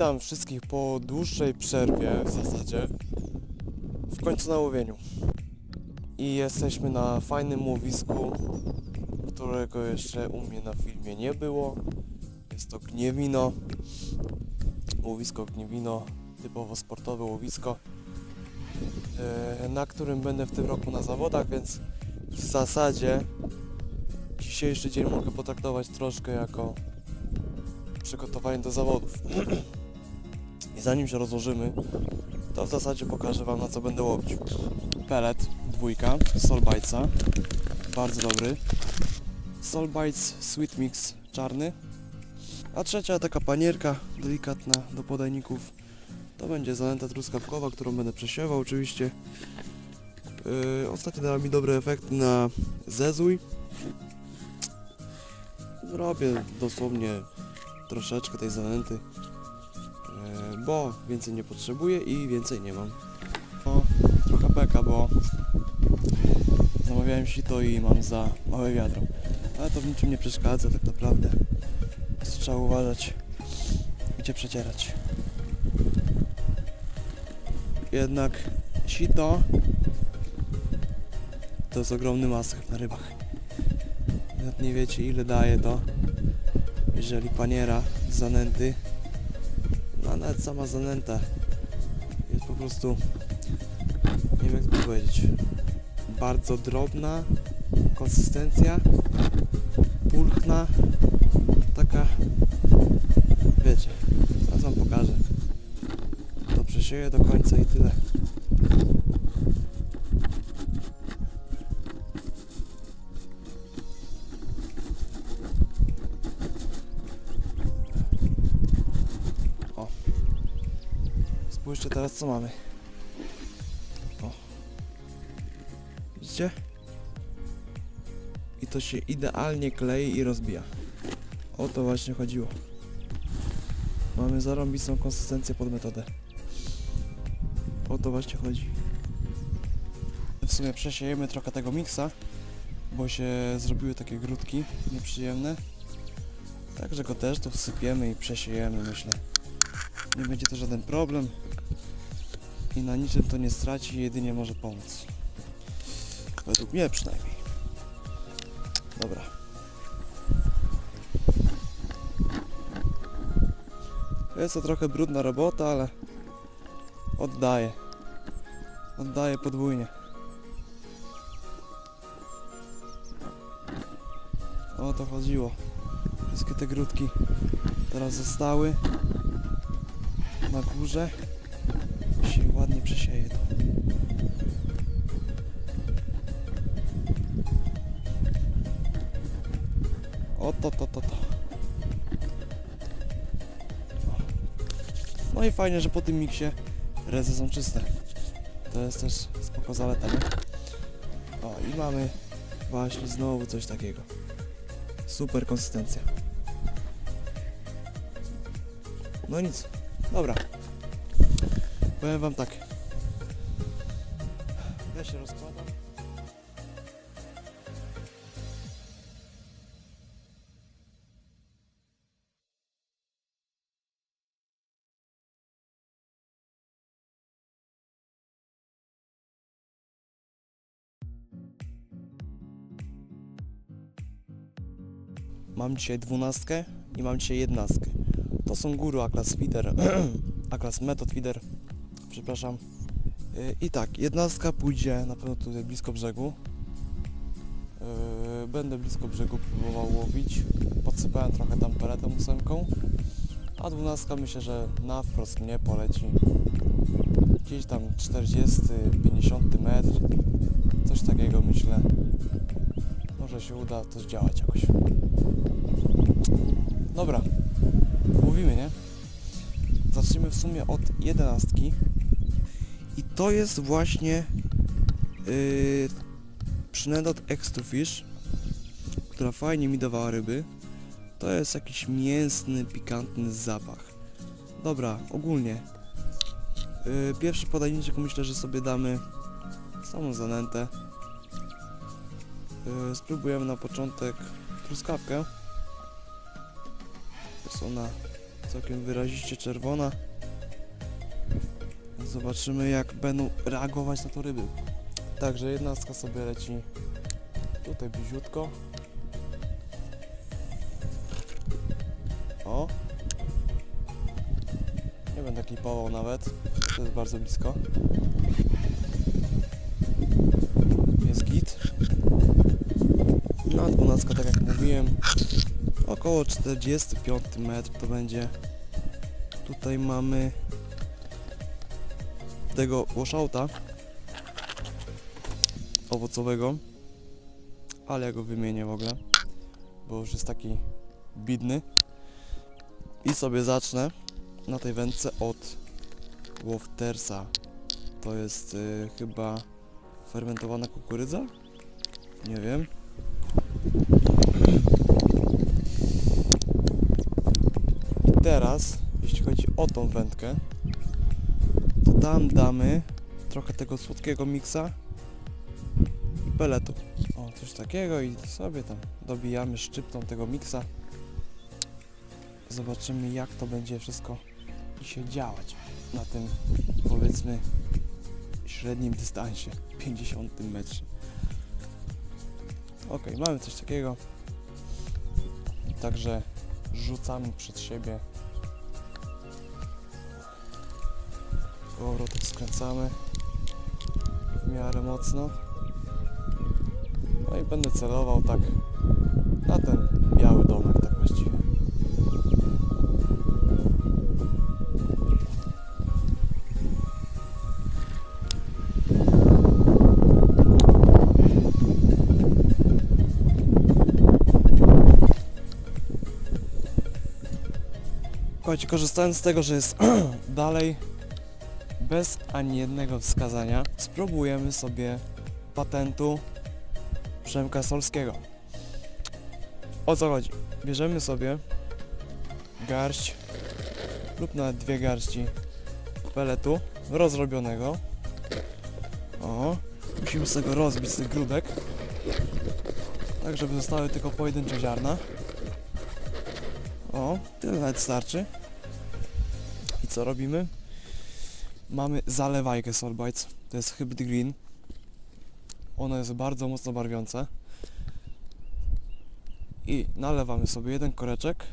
Witam wszystkich po dłuższej przerwie w zasadzie. W końcu na łowieniu. I jesteśmy na fajnym łowisku, którego jeszcze u mnie na filmie nie było. Jest to Gniewino. Łowisko Gniewino, typowo sportowe łowisko, e, na którym będę w tym roku na zawodach, więc w zasadzie dzisiejszy dzień mogę potraktować troszkę jako przygotowanie do zawodów. Zanim się rozłożymy, to w zasadzie pokażę Wam na co będę łowić. Pellet, dwójka, Solbite'a, bardzo dobry. Solbites Sweet Mix czarny. A trzecia taka panierka delikatna do podajników. To będzie zanęta truskawkowa, którą będę przesiewał oczywiście. Yy, ostatnio dała mi dobre efekty na zezój. Zrobię dosłownie troszeczkę tej zanęty, bo więcej nie potrzebuję i więcej nie mam. O, trochę beka, bo zamawiałem sito i mam za małe wiadro, ale to w niczym nie przeszkadza tak naprawdę. Trzeba uważać, gdzie przecierać. Jednak sito to jest ogromny maschew na rybach. Nawet nie wiecie ile daje to jeżeli paniera zanęty, no nawet sama zanęta jest po prostu, nie wiem jak to powiedzieć, bardzo drobna konsystencja, pulchna, taka, wiecie, zaraz wam pokażę. To przesieję do końca i tyle. Spójrzcie teraz co mamy. O. Widzicie? I to się idealnie klei i rozbija. O to właśnie chodziło. Mamy zarąbistą konsystencję pod metodę. O to właśnie chodzi. W sumie przesiejemy trochę tego miksa, bo się zrobiły takie grudki nieprzyjemne. Także go też tu wsypiemy i przesiejemy, myślę. Nie będzie to żaden problem i na niczym to nie straci, jedynie może pomóc. Według mnie przynajmniej. Dobra. Jest to trochę brudna robota, ale oddaję. Oddaję podwójnie. O to chodziło. Wszystkie te grudki teraz zostały na górze ładnie przesieje to. O to, to, to, to. No i fajnie, że po tym miksie rezy są czyste. To jest też spoko zaleta, nie? O i mamy właśnie znowu coś takiego. Super konsystencja. No nic. Dobra. Powiem wam tak. Ja się rozkładam. Mam dzisiaj dwunastkę i mam dzisiaj jednostkę. To są góry Atlas Feeder, Atlas Method Feeder, przepraszam. Yy, I tak, jednostka pójdzie na pewno tutaj blisko brzegu. Yy, Będę blisko brzegu próbował łowić. Podsypałem trochę tam peletem ósemką. A dwunastka myślę, że na wprost mnie poleci. Gdzieś tam 40, 50 metr. Coś takiego myślę. Może się uda to zdziałać jakoś. Dobra. Mówimy, nie? Zacznijmy w sumie od jedenastki. To jest właśnie yy, przynęta od Extra Fish, która fajnie mi dawała ryby. To jest jakiś mięsny, pikantny zapach. Dobra, ogólnie. Yy, pierwszy podajniczek myślę, że sobie damy samą zanętę. Yy, spróbujemy na początek truskawkę. Jest ona całkiem wyraziście czerwona. Zobaczymy jak będą reagować na to ryby. Także jednostka sobie leci tutaj bliziutko. O. Nie będę klipował nawet. To jest bardzo blisko. Jest git. No, 12, tak jak mówiłem, około 45 metr to będzie. Tutaj mamy tego washouta owocowego, ale ja go wymienię w ogóle, bo już jest taki bidny. I sobie zacznę na tej wędce od Woftersa. To jest y, chyba fermentowana kukurydza? Nie wiem. I teraz, jeśli chodzi o tą wędkę, to tam damy trochę tego słodkiego miksa i peletu. O, coś takiego i sobie tam dobijamy szczyptą tego miksa. Zobaczymy jak to będzie wszystko się działać na tym powiedzmy średnim dystansie 50 metrze. Ok, mamy coś takiego. Także rzucamy przed siebie. Powrotek skręcamy w miarę mocno. No i będę celował tak na ten biały domek, tak właściwie. Słuchajcie, korzystając z tego, że jest dalej bez ani jednego wskazania, spróbujemy sobie patentu Przemka Solskiego. O co chodzi? Bierzemy sobie garść lub nawet dwie garści peletu rozrobionego. O, musimy tego rozbić z tych grudek, tak żeby zostały tylko pojedyncze ziarna. O, tyle nawet starczy. I co robimy? Mamy zalewajkę Solbites. To jest Hybrid Green. Ono jest bardzo mocno barwiące. I nalewamy sobie jeden koreczek.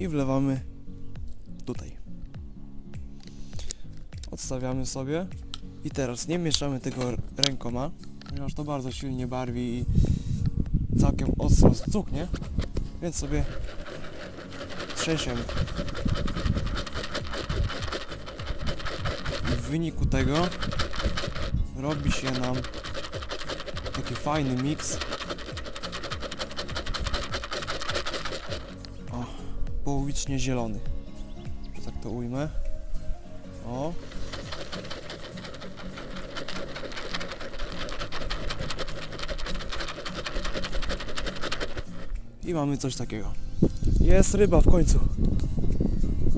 I wlewamy tutaj. Odstawiamy sobie. I teraz nie mieszamy tego rękoma, ponieważ to bardzo silnie barwi i całkiem ostro cuchnie, więc sobie I w wyniku tego robi się nam taki fajny miks. O, połowicznie zielony. Tak to ujmę. O. I mamy coś takiego. Jest ryba w końcu.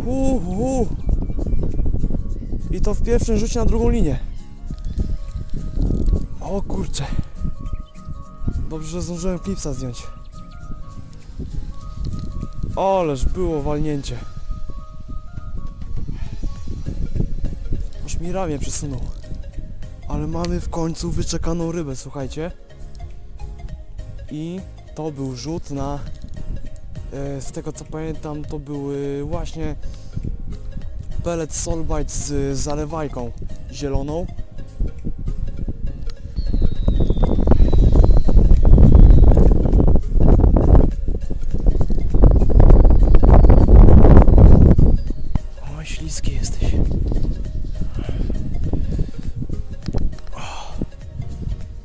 Hu, hu. I to w pierwszym rzucie na drugą linię. O kurcze. Dobrze, że zdążyłem klipsa zdjąć. Ależ było walnięcie. Aż mi ramię przesunął. Ale mamy w końcu wyczekaną rybę, słuchajcie. I to był rzut na z tego co pamiętam to były właśnie pellet solbite z zalewajką zieloną Oj, śliski jesteś.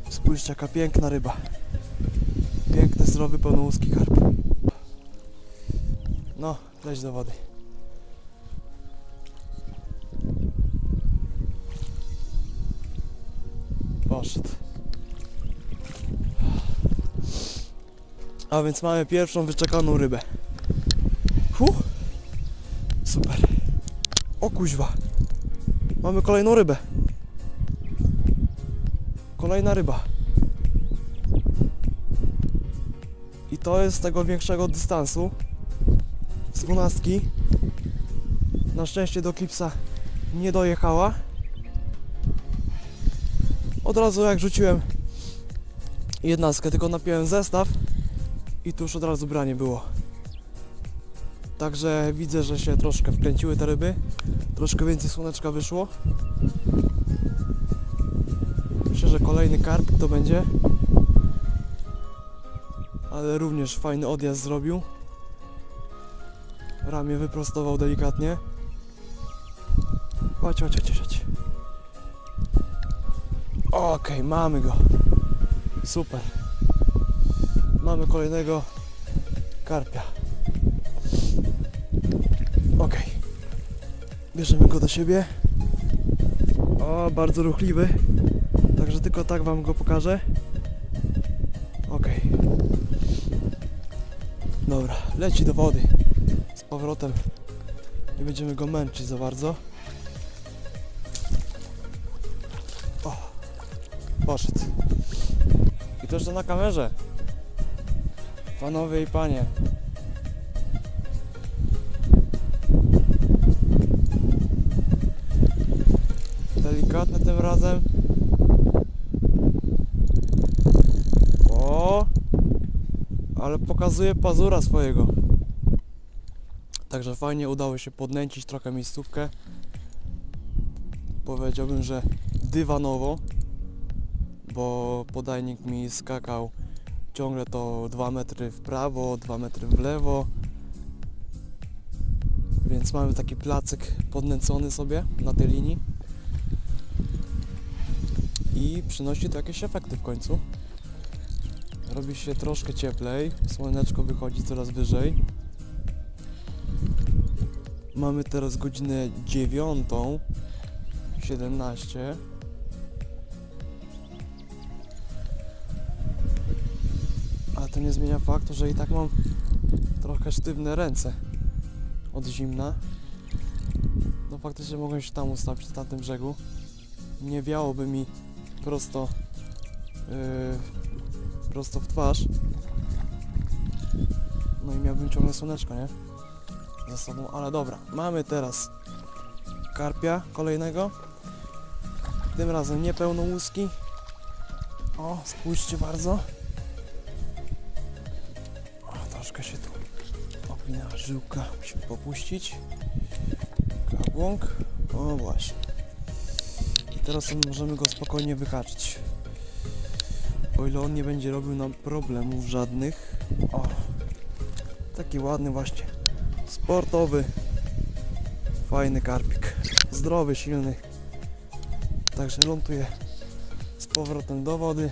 Spójrzcie, jaka piękna ryba. Piękny, zdrowy, pełnołuski karp. No, leć do wody. Poszedł. A więc mamy pierwszą wyczekaną rybę. Huh. Super. O kuźwa. Mamy kolejną rybę. Kolejna ryba. I to jest z tego większego dystansu. Dwunastki. Na szczęście do klipsa nie dojechała. Od razu jak rzuciłem jednostkę, tylko napiłem zestaw i tu już od razu branie było. Także widzę, że się troszkę wkręciły te ryby. Troszkę więcej słoneczka wyszło. Myślę, że kolejny karp to będzie. Ale również fajny odjazd zrobił. Ramię wyprostował delikatnie. Chodź, chodź, chodź, chodź. Okej, mamy go. Super. Mamy kolejnego karpia. Okej. Bierzemy go do siebie. O, bardzo ruchliwy. Także tylko tak wam go pokażę. Okej. Dobra, leci do wody. Powrotem. Nie będziemy go męczyć za bardzo. O, poszedł. I to jeszcze na kamerze. Panowie i panie. Delikatny tym razem. O! Ale pokazuje pazura swojego. Także fajnie udało się podnęcić trochę miejscówkę. Powiedziałbym, że dywanowo, bo podajnik mi skakał ciągle to 2 metry w prawo, 2 metry w lewo. Więc mamy taki placyk podnęcony sobie na tej linii. I przynosi to jakieś efekty w końcu. Robi się troszkę cieplej, słoneczko wychodzi coraz wyżej. Mamy teraz godzinę 9.17. A to nie zmienia faktu, że i tak mam trochę sztywne ręce od zimna. No faktycznie mogłem się tam ustawić na tamtym brzegu. Nie wiałoby mi prosto yy, prosto w twarz. No i miałbym ciągle słoneczko, nie? Ale dobra. Mamy teraz karpia kolejnego. Tym razem nie pełno łuski. O, spójrzcie bardzo. O, troszkę się tu owinęła żyłka. Musimy popuścić. Kabłąk. O, właśnie. I teraz możemy go spokojnie wyhaczyć. O ile on nie będzie robił nam problemów żadnych. O, taki ładny właśnie, sportowy, fajny karpik. Zdrowy, silny. Także ląduje z powrotem do wody.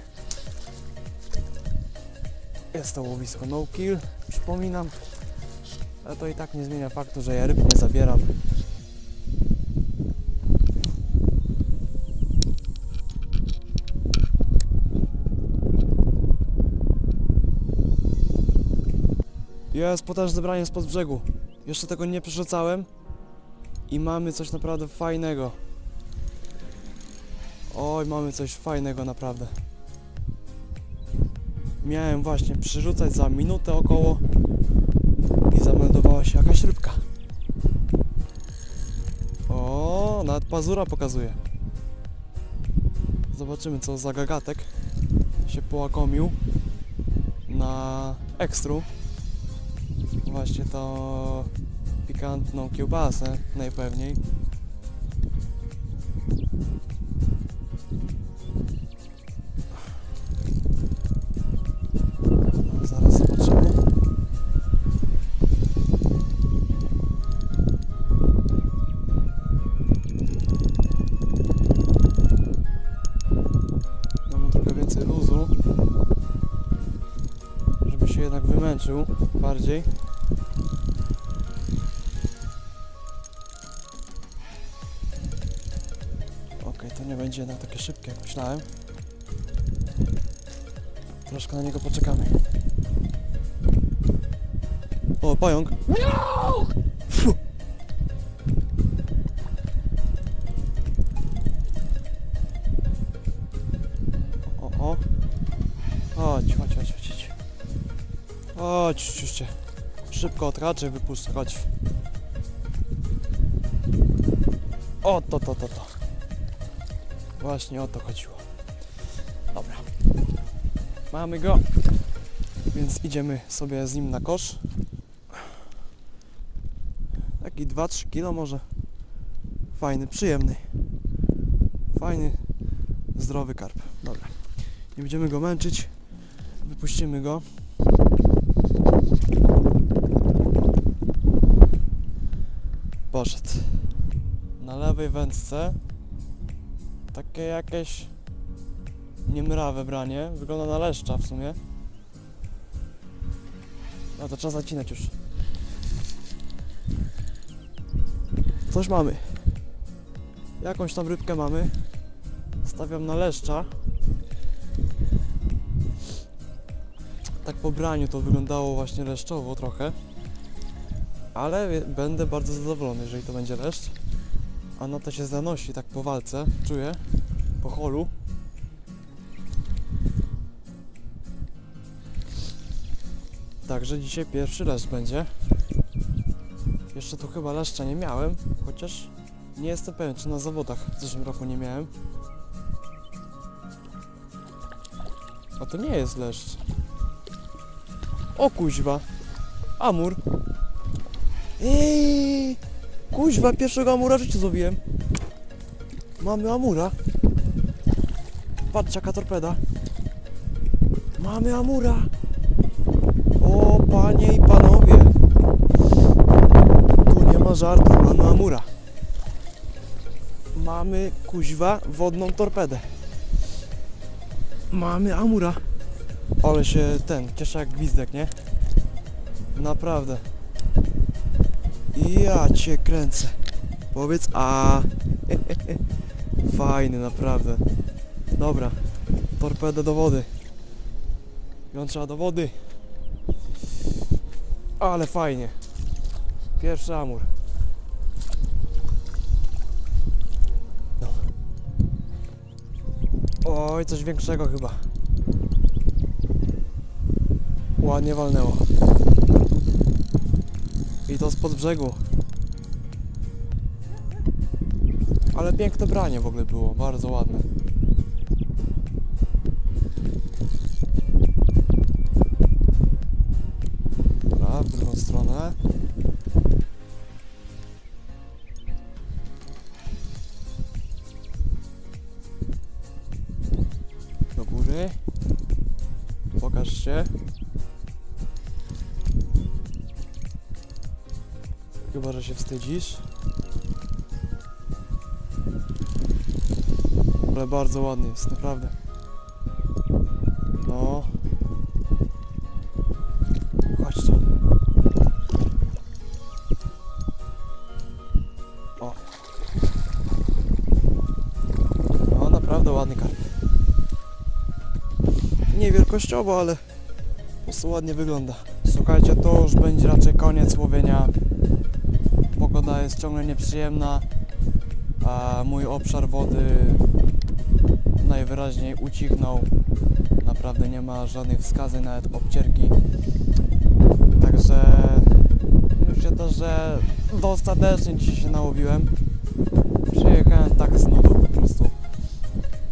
Jest to łowisko no kill, przypominam. Ale to i tak nie zmienia faktu, że ja ryb nie zabieram. Jest potężne zebranie spod brzegu. Jeszcze tego nie przerzucałem. I mamy coś naprawdę fajnego. Oj, mamy coś fajnego naprawdę. Miałem właśnie przerzucać za minutę około i zameldowała się jakaś rybka. O, nawet pazura pokazuje. Zobaczymy co za gagatek się połakomił na ekstru. Właśnie to pikantną kiełbasę najpewniej. Zaraz zobaczymy. Mamy trochę więcej luzu, żeby się jednak wymęczył bardziej. Będzie jednak takie szybkie jak myślałem. Troszkę na niego poczekamy. O, pająk! Fu. O, o. Chodź, chodź, chodź, chodź. chodź. Szybko od raczej wypuszczę, chodź. O, to, to, to, to. Właśnie o to chodziło. Dobra. Mamy go. Więc idziemy sobie z nim na kosz. Taki 2-3 kilo może. Fajny, przyjemny. Fajny, zdrowy karp. Dobra. Nie będziemy go męczyć. Wypuścimy go. Poszedł. Na lewej wędce takie jakieś niemrawe branie. Wygląda na leszcza w sumie. No to trzeba zacinać już. Coś mamy. Jakąś tam rybkę mamy. Stawiam na leszcza. Tak po braniu to wyglądało właśnie leszczowo trochę. Ale będę bardzo zadowolony, jeżeli to będzie leszcz. A no to się zanosi tak po walce, czuję. Po holu. Także dzisiaj pierwszy leszcz będzie. Jeszcze tu chyba leszcza nie miałem, chociaż nie jestem pewien, czy na zawodach w zeszłym roku nie miałem. A to nie jest leszcz. O kuźwa. Amur. Ej, kuźwa, pierwszego amura w życiu złowiłem. Mamy amura. Patrz jaka torpeda. Mamy amura. O panie i panowie. Tu nie ma żartu, mamy amura. Mamy kuźwa wodną torpedę. Mamy amura. Ale się ten, cieszę jak gwizdek, nie? Naprawdę. Ja cię kręcę. Powiedz a. Fajny, naprawdę. Dobra. Torpedę do wody. Jątrza do wody. Ale fajnie. Pierwszy amur. No. Oj, coś większego chyba. Ładnie walnęło. I to spod brzegu. Ale piękne branie w ogóle było, bardzo ładne. Chyba, że się wstydzisz. Ale bardzo ładny jest, naprawdę. No. Chodź tu. O. No, naprawdę ładny karp. Nie wielkościowo, ale po prostu ładnie wygląda. Słuchajcie, to już będzie raczej koniec łowienia. Pogoda jest ciągle nieprzyjemna, a mój obszar wody najwyraźniej ucichnął. Naprawdę nie ma żadnych wskazań, nawet obcierki. Także myślę też, że dostatecznie dzisiaj się nałowiłem. Przyjechałem tak z nudu po prostu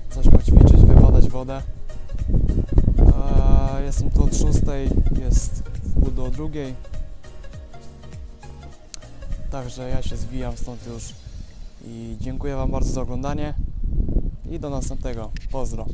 coś poćwiczyć, wybadać wodę. Jestem tu od 6, jest w do drugiej. Także ja się zwijam stąd już i dziękuję Wam bardzo za oglądanie i do następnego. Pozdro.